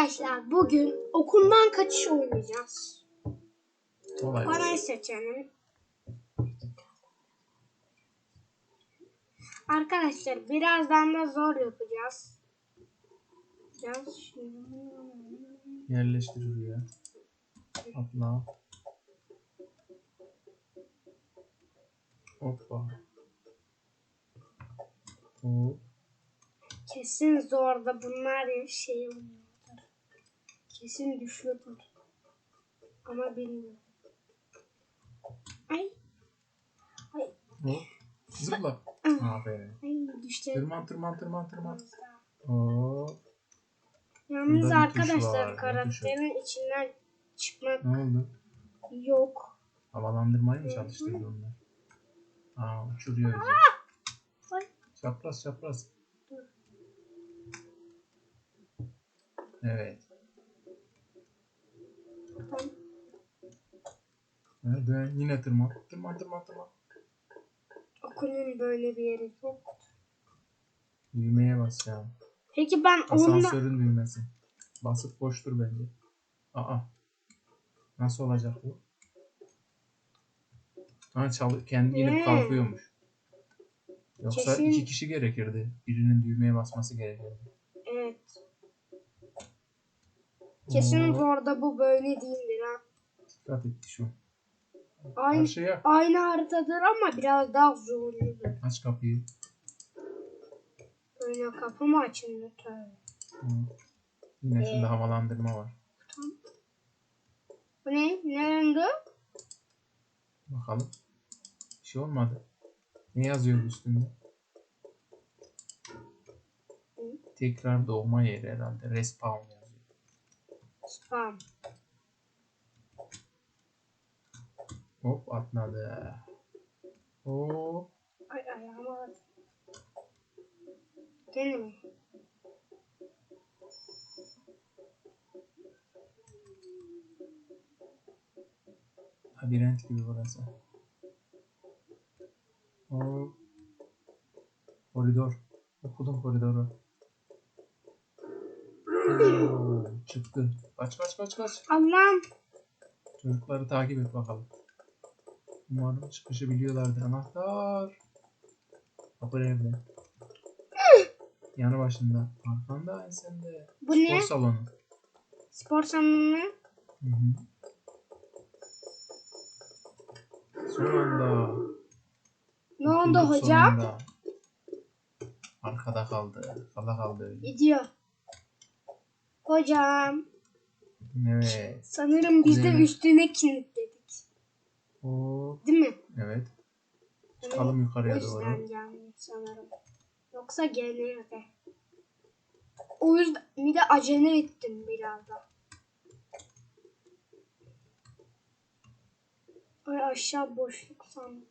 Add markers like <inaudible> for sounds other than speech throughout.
Arkadaşlar bugün okuldan kaçış oynayacağız. Kolay. Parayı seçelim. Arkadaşlar birazdan da zor yapacağız. Yapacağız şimdi. Yerleştir şuraya. Atla. Hoppa. Hop. Kesin zorda bunlar ya şey oluyordur. Kesin düşüyordur. Ama bilmiyorum. Ay. Ay. Hop. Zıpla. Aferin. Ay düştü. Tırman tırman tırman tırman. Hop. Yalnız Burada bir tuş arkadaşlar var, ne karakterin içinden çıkmak Ne oldu? yok. Havalandırmayı mı çalıştırdı onlar? Aa uçuruyor bizi. Ay. Çapraz çapraz. Evet. Dön. yine tırman. Tırman tırman tırman. Okulun böyle bir yeri yok. Düğmeye basacağım. Peki ben Asansörün düğmesi. Basıp boştur bence. Aa. Nasıl olacak bu? Ha çal kendi inip Hmm. kalkıyormuş. Yoksa Kesin- iki kişi gerekirdi. Birinin düğmeye basması gerekirdi. evet. Kesin Oo, zorda bu böyle değildir ha. Dikkat et şu. Aynı Karşıya. aynı haritadır ama biraz daha zorludur. Aç kapıyı. Böyle kapı mı açılıyor tabii. Hı. Yine Ee? şurada havalandırma var. Bu ne? Ne rengi? Bakalım. Bir şey olmadı. Ne yazıyor üstünde? Tekrar doğma yeri herhalde. Respawn yazıyor. Spam. Hop atladı. Hop. Ay ayağıma bak. Gene mi? Labirent gibi burası. Hop. Koridor. Okulun koridoru. Oo, çıktı. Kaç kaç kaç kaç. Allah'ım. Çocukları takip et bakalım. Umarım çıkışı biliyorlardır. Anahtar. Kapı nerede? Yanı başında. Arkanda ensende. Bu Spor ne? salonu. Spor salonu. Hı hı. Son anda. Ne oldu hocam? sonunda. Arkada kaldı. Kala kaldı öyle. Gidiyor. Hocam. Evet. Sanırım biz de üstüne kilitledik. Hop. Değil mi? Evet. Çıkalım yukarıya O doğru. yüzden gelmiyor sanırım. Yoksa gelirdi. O yüzden bir de acele ettim biraz da. Ay aşağı boşluk sandım.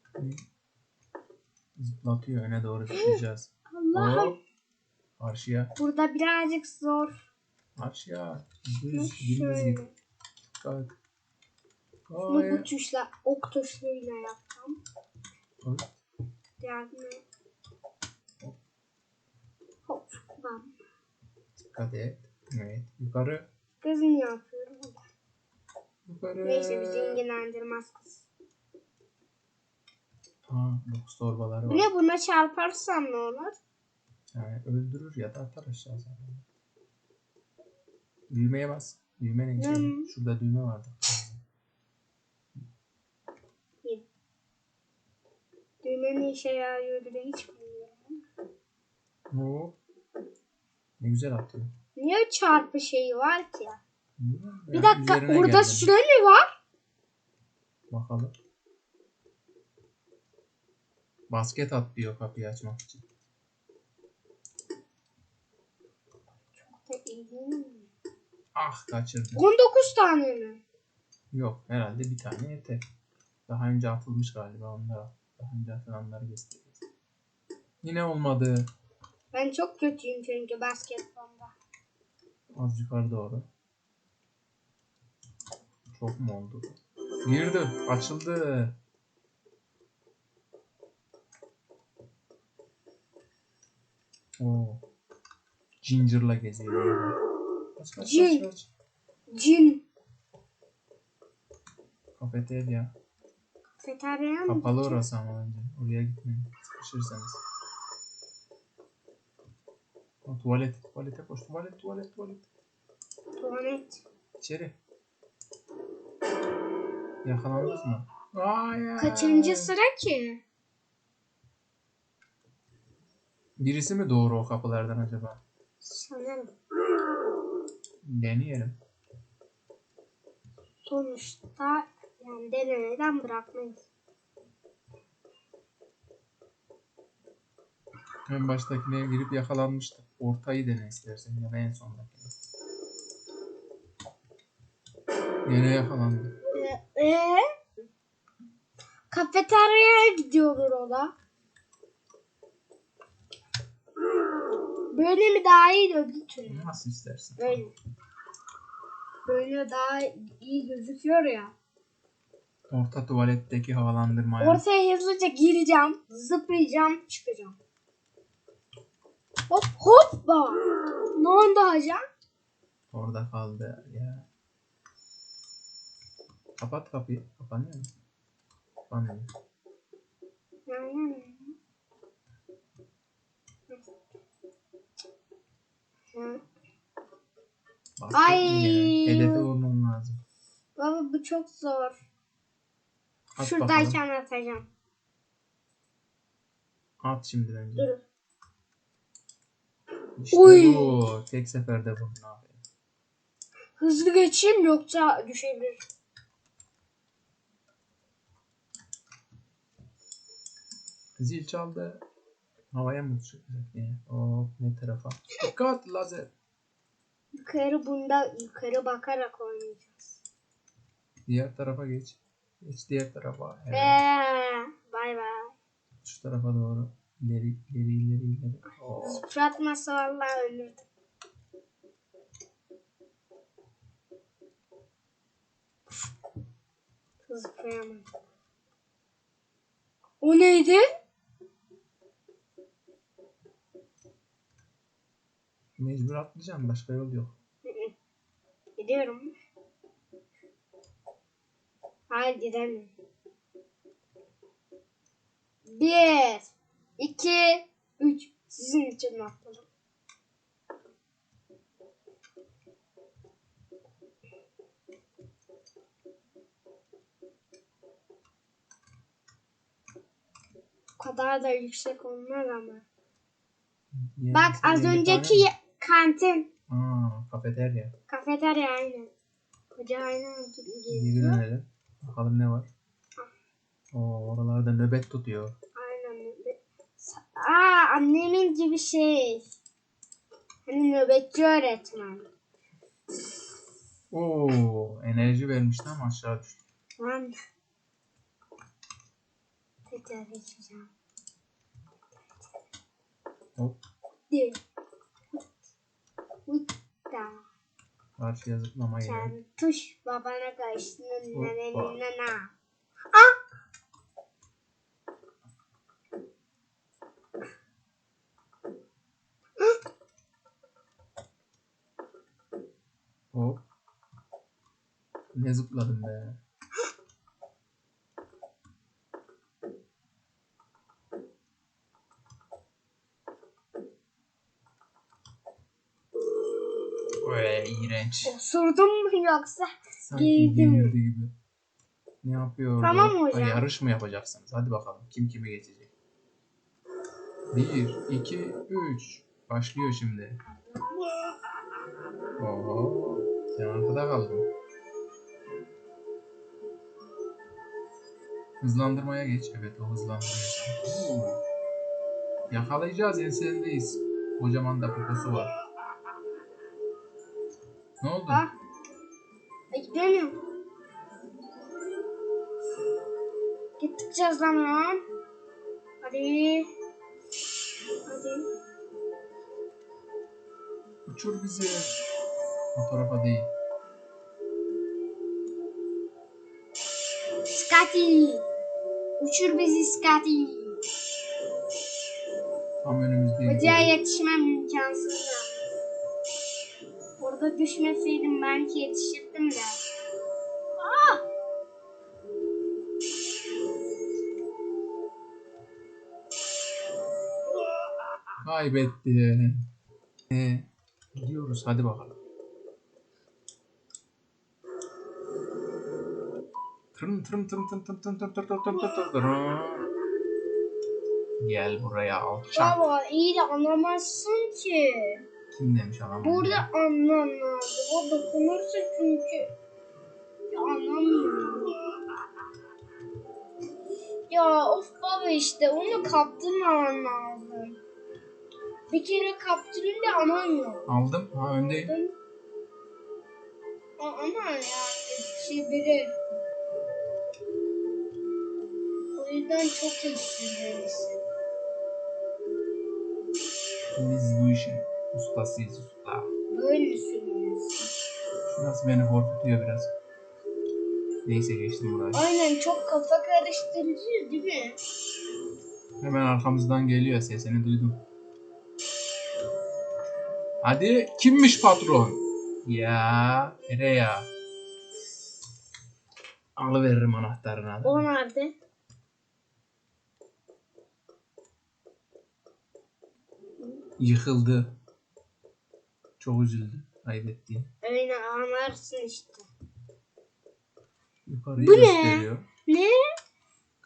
Zıplatıyor öne doğru çıkacağız. <gasps> Allah'ım. Hop. Karşıya. Burada birazcık zor. Karşıya. Düz. Şöyle. git. Kalk. Bunu bu tuşla, ok tuşlarıyla yaptım. Yardım et. Hop. Bam. Dikkat et. Evet. Yukarı. Kızım yapıyorum. Yukarı. Neyse bizi ilgilendirmez kız. Ha, box torbaları var. ne buna çarparsam ne olur? Yani öldürür ya da atar aşağı zaten. Düğmeye bas. Düğme ne? Hmm. Şurada düğme vardı. Düğme ne işe yarıyordu da hiç bilmiyorum. Hop. Ne güzel atıyor. Niye çarpı şeyi var ki? Bilmiyorum Bir ya, dakika üzerine orada geldim. süre mi var? Bakalım. Basket at diyor kapıyı açmak için. Çok da iyi? Ah kaçırdım. 19 tane mi? Yok herhalde bir tane yeter. Daha önce atılmış galiba onlar. Daha önce atılanları göstereceğiz. Yine olmadı. Ben çok kötüyüm çünkü basketbolda. Az yukarı doğru. Çok mu oldu? Girdi. Açıldı. Oo. Ginger'la geziyor. Kaç kaç Cin. kaç kaç. Cin. Kafeterya. Kafeterya mı? Kapalı orası ama bence. Oraya gitmeyin. Sıkışırsanız. O, tuvalet. Tuvalete koş. Tuvalet tuvalet tuvalet. Tuvalet. İçeri. Yakalandınız mı? Hayır. Kaçıncı sıra ki? Birisi mi doğru o kapılardan acaba? Sanırım. Deneyelim. Sonuçta yani denemeden bırakmayız. En baştakine girip yakalanmıştık. Ortayı dene istersen ya da en sondakine. Yine yakalandı. Ee, ee? Kafeteryaya gidiyordur o da. Böyle mi daha iyi türlü? Nasıl istersen. Böyle. Böyle daha iyi gözüküyor ya. Orta tuvaletteki havalandırmaya. Ortaya hızlıca gireceğim, zıplayacağım, çıkacağım. Hop hoppa. Ne oldu hocam? Orada kaldı ya. Kapat kapıyı. Kapanıyor mu? Kapanmıyor. Ay. Hedefe vurman lazım. Baba bu çok zor. At bakalım. Şuradayken atacağım. At şimdi bence. Dur. İşte Oy. bu. Tek seferde vurdun abi. Hızlı geçeyim yoksa düşebilir. Zil çaldı. Havaya mı uçacak yine? Hop ne tarafa? Dikkat lazer. Yukarı bunda yukarı bakarak oynayacağız. Diğer tarafa geç. Geç diğer tarafa. Evet. Bay bay. Şu tarafa doğru. İleri ileri ileri ileri. Oo. Zıplatmasa vallahi ölürdüm. Zıplayamadım. O neydi? Mecbur atlayacağım. Başka yol yok. Gidiyorum. Hayır gidemiyorum. Bir, iki, üç. Sizin için atladım. Kadar da yüksek olmaz ama. Diğer Bak az önceki kantin. Aa, kafeterya. Kafeterya aynen. Hoca aynen Geri geziyor. dönelim. Bakalım ne var. Oo, oralarda nöbet tutuyor. Aynen. Aa annemin gibi şey. Hani nöbetçi öğretmen. Oo, enerji vermişti ama aşağı düştü. Lan. Tekrar geçeceğim. Hop, Di. Hutta. Karşıya zıplama. Sen tuş babana karşı nananana. Hop. Ne zıpladım be. Oy, iğrenç. Osurdun mu yoksa? Sanki Girdi mi? girdi gibi. Ne yapıyor? Tamam bu? hocam. Ay, yarış mı yapacaksınız? Hadi bakalım. Kim kimi geçecek? Bir, iki, üç. Başlıyor şimdi. Oho. Sen arkada kaldın. Hızlandırmaya geç. Evet o. Oo. Yakalayacağız enselindeyiz. Kocaman da poposu var. Ah. Ay, Gidemiyorum. Lan lan. Hadi. Hadi. Uçur bizi. O tarafa değil. Scotty. Uçur bizi Scotty. Tam önümüzde Hocaya yetişmem imkansız. Orada düşmeseydim belki yetişirdim de. Aa! Kaybetti. Ee, gidiyoruz hadi bakalım. Tırın tırın tırın tırın tırın tırın tırın tırın tırın tırın tırın. Gel buraya alçak. Baba iyi de anlamazsın ki. Kim demiş anam? Burada anlam lazım. O dokunursa çünkü. Anlamıyorum. Ya of baba işte onu kaptırmaman lazım. Bir kere kaptırınca anlamıyor. Aldım. Ha öndeyim. A- Ama ya şey biri. O yüzden çok sürmelisin. Biz bu işin ustasıyız usta. Böyle sürmelisin. Şurası beni korkutuyor biraz. Neyse geçtim burayı. Aynen çok kafa karıştırıcı değil mi? Hemen arkamızdan geliyor sesini duydum. Hadi kimmiş patron? Ya ya. Alıveririm anahtarını. O nerede? Yıkıldı. Çok üzüldü. Kaybetti. Aynen anlarsın işte. Yukarıyı Bu ne? gösteriyor. Ne?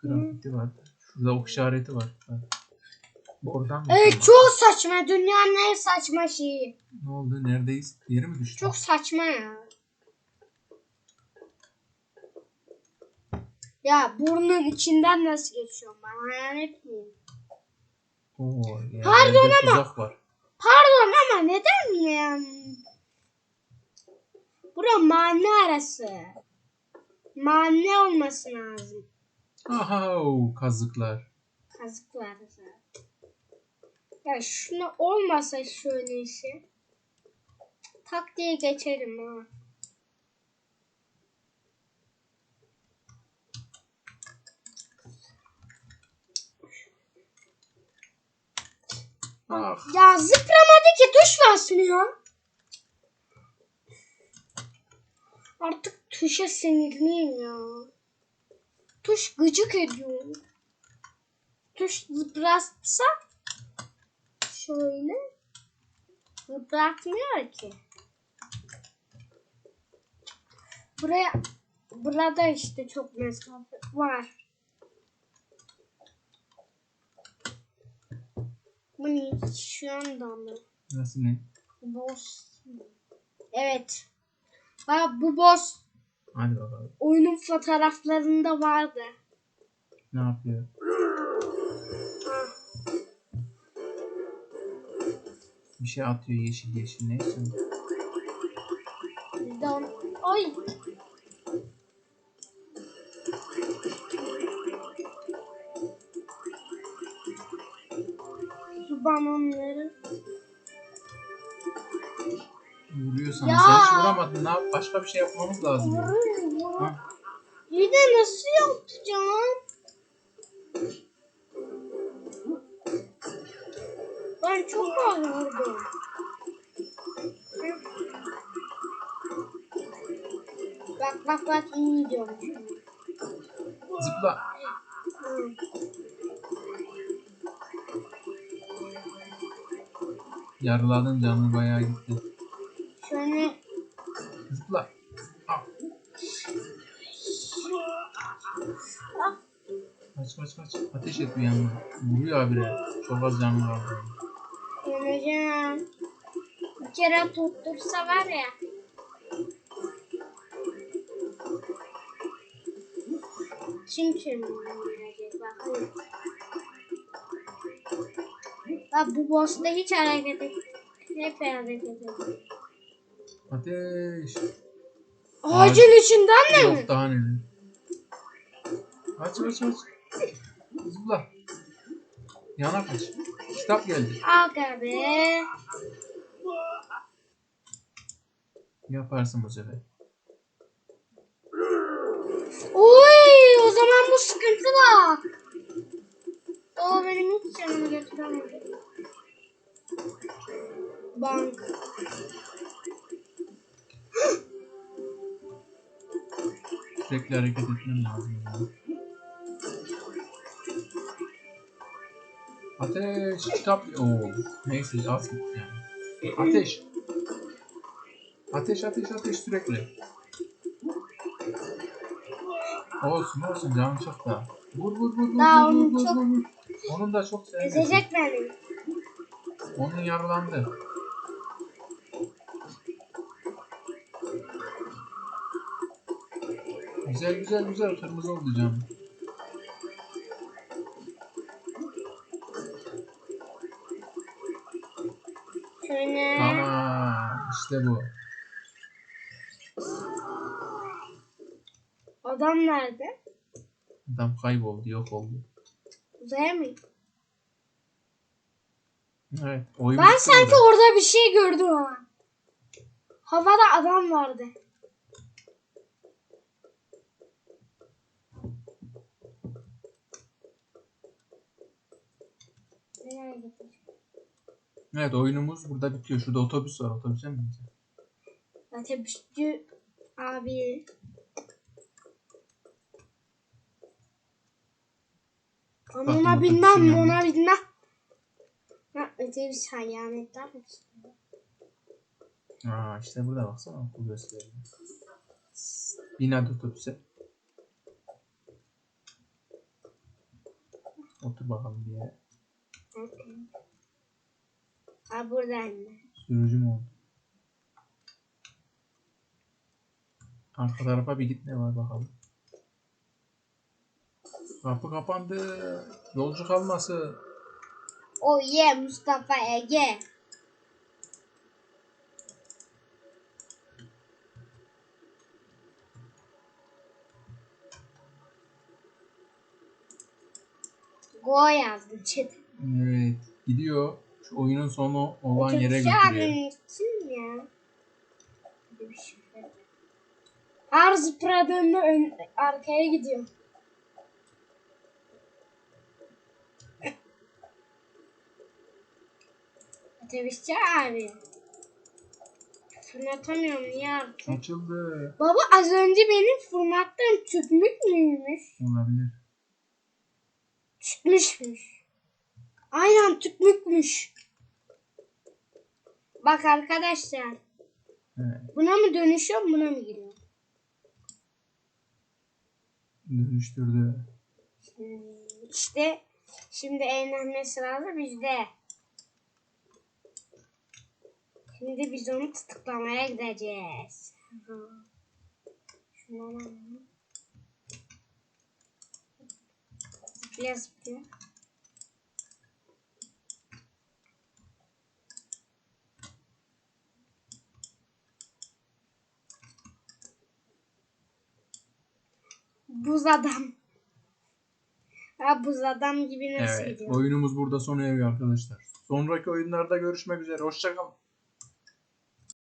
Grafiti var. Şurada ok işareti var. Oradan mı? Evet çok saçma. Dünyanın en saçma şeyi. Ne oldu? Neredeyiz? Yeri mi düştü? Çok saçma ya. Ya burnun içinden nasıl geçiyorum ben hayal etmeyeyim. Oo, ya, Pardon ama- tuzak var. Ama neden yani? Bura mahalle arası. Mahalle olması lazım. Aha kazıklar. Kazıklar zaten. Ya şunu olmasa şöyle işi. Tak diye geçerim ha. Ah. Ya zıplamadı ki tuş basmıyor. Artık tuşa sinirliyim ya. Tuş gıcık ediyor. Tuş zıplatsa şöyle zıplatmıyor ki. Buraya burada işte çok mesafe var. Bu ne? Şu anda mı? Nasıl ne? Boss. Evet. Bak bu boss Hadi bakalım. oyunun fotoğraflarında vardı. Ne yapıyor? Bir şey atıyor yeşil yeşil neyse. Onu... Ay! Şu balonları. Vuruyor sana. Ya. Sen hiç vuramadın. Ne yap? Başka bir şey yapmamız lazım. ya. Ha? Bir de nasıl yapacağım? Ben çok az vurdum. Bak bak bak iyi gidiyorum. Zıpla. Hı. Yarıladın canı bayağı gitti. Şöyle Zıpla. Ah. Kaç kaç kaç. Ateş et bir yandan. Vuruyor habire. Çok az canı kaldı. Emrecan. Bir kere tuttursa var ya. Kim kim bakayım. Bak bu boss'ta hiç hareket et. Hep hareket ediyor. Ateş. Ağacın içinden de mi? Yok daha neler. Kaç kaç kaç. Zıpla. Yana kaç. Kitap geldi. Aga be. Yaparsın bu sefer. Oy o zaman bu sıkıntı var. O benim hiç canımı götüremedi. Bank. Sürekli hareket etmem lazım. Ya. Ateş, kitap... Oo, neyse az gitti yani. Ateş. Ateş, ateş, ateş sürekli. Olsun, olsun, canım çok da. Vur, vur, vur, vur, vur, vur, vur. Onun da çok sevmesi. Ezecek beni. Onun yaralandı. Güzel güzel güzel kırmızı oldu canım. Şöyle. Tamam işte bu. Adam nerede? Adam kayboldu yok oldu. Uzaya mı? Evet oyun Ben sanki burada. orada bir şey gördüm ama. Havada adam vardı. Evet oyunumuz burada bitiyor. Şurada otobüs var. Otobüse mi bineceğiz? Otobüsçü abi. Ona otobüsün bilmem, ona bilmem. Ha, otobüs hayaletler mi? Aa işte burada baksana bu gösteriyor. Bin hadi otobüse. Otur bakalım bir yere. Ha burada anne. Sürücü mü oldu? Arka tarafa bir git ne var bakalım. Kapı kapandı. Yolcu kalması. Oh yeah Mustafa Ege. Go yazdım chat. Evet. Gidiyor. Şu oyunun sonu olan yere götürüyor. kim ya? Şey. Zıpladığında ön, arkaya gidiyor. Otobüsçü abi. Fırlatamıyorum niye artık? Açıldı. Baba az önce benim fırlattığım tüpmük müymüş? Olabilir. Tüpmüşmüş. Aynen tüpmükmüş. Bak arkadaşlar. Evet. Buna mı dönüşüyor buna mı giriyor? Dönüştürdü. İşte şimdi eğlenme sırası bizde. Şimdi biz onu tutuklamaya gideceğiz. Şundan alalım. Zıplaya zıplaya. Buz adam. Ha buz adam gibi nasıl Evet. gidiyor? Oyunumuz burada sona eriyor arkadaşlar. Sonraki oyunlarda görüşmek üzere. Hoşçakalın.